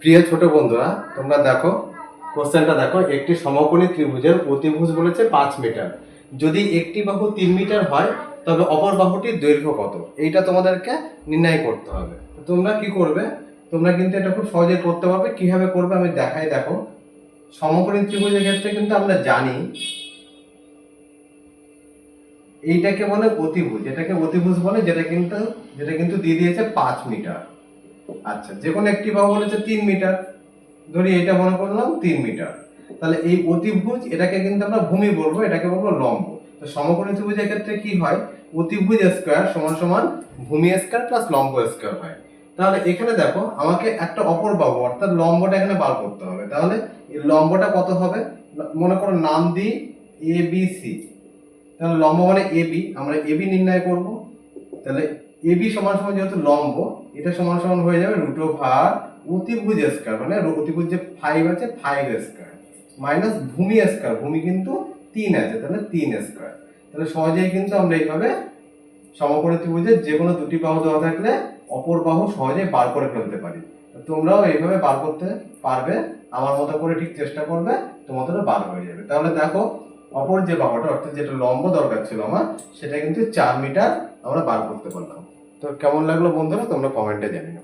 প্রিয় ছোট বন্ধুরা, তোমরা দেখো, কোশ্চেনটা দেখো, একটি সমকোণী ত্রিভুজের অতিভুজ বলেছে পাঁচ মিটার। যদি একটি বাহু তিন মিটার হয়, তবে অপর বাহুটির দৈর্ঘ্য কত? এইটা তোমাদেরকে নির্ণয় করতে হবে। তোমরা কি করবে? তোমরা কিন্তু এটা খুব সহজে করতে পারবে। কীভাবে করবে আমি দেখাই, দেখো। সমকোণী ত্রিভুজের ক্ষেত্রে কিন্তু আমরা জানি, এইটাকে বলে অতিভুজ। এটাকে অতিভুজ বলে, যেটা কিন্তু যেটা কিন্তু দিয়ে দিয়েছে পাঁচ মিটার। আচ্ছা যে কোনো একটি বাহু বলেছে তিন মিটার। ধরি এটা মনে করলাম তিন মিটার। তাহলে এই অতিভুজ, এটাকে কিন্তু আমরা ভূমি বলব, এটাকে বলব লম্ব। তো সমকোণী ত্রিভুজের ক্ষেত্রে কি হয়? অতিভুজ স্কোয়ার সমান সমান ভূমি স্কোয়ার প্লাস লম্ব স্কোয়ার হয়। তাহলে এখানে দেখো, আমাকে একটা অপর বাহু, অর্থাৎ লম্বটা এখানে বার করতে হবে। তাহলে লম্বটা কত হবে? মনে করো নাম দিই এ বি সি তাহলে লম্ব মানে এ বি আমরা এ বি নির্ণয় করব। তাহলে এ বি সমান সমান যেহেতু লম্ব, এটা সমান সমান হয়ে যাবে রুট ওভার অতিভুজ স্কয়ার মানে অতিভুজ যে ফাইভ আছে ফাইভ স্কয়ার মাইনাস ভূমি স্কয়ার ভূমি কিন্তু তিন আছে, তাহলে তিন স্কয়ার তাহলে সহজেই কিন্তু আমরা এইভাবে সমকোণী ত্রিভুজের যে কোনো দুটি বাহু দেওয়া থাকলে অপর বাহু সহজেই বার করে ফেলতে পারি। তোমরাও এইভাবে বার করতে পারবে, আমার মতো করে ঠিক চেষ্টা করবে, তোমাদেরও বার হয়ে যাবে। তাহলে দেখো অপর যে বাহুটা, অর্থাৎ যেটা লম্ব দরকার ছিল আমার, সেটা কিন্তু চার মিটার আমরা বার করতে পারলাম। তো কেমন লাগল বন্ধুরা? তোমরা কমেন্টে জানিও।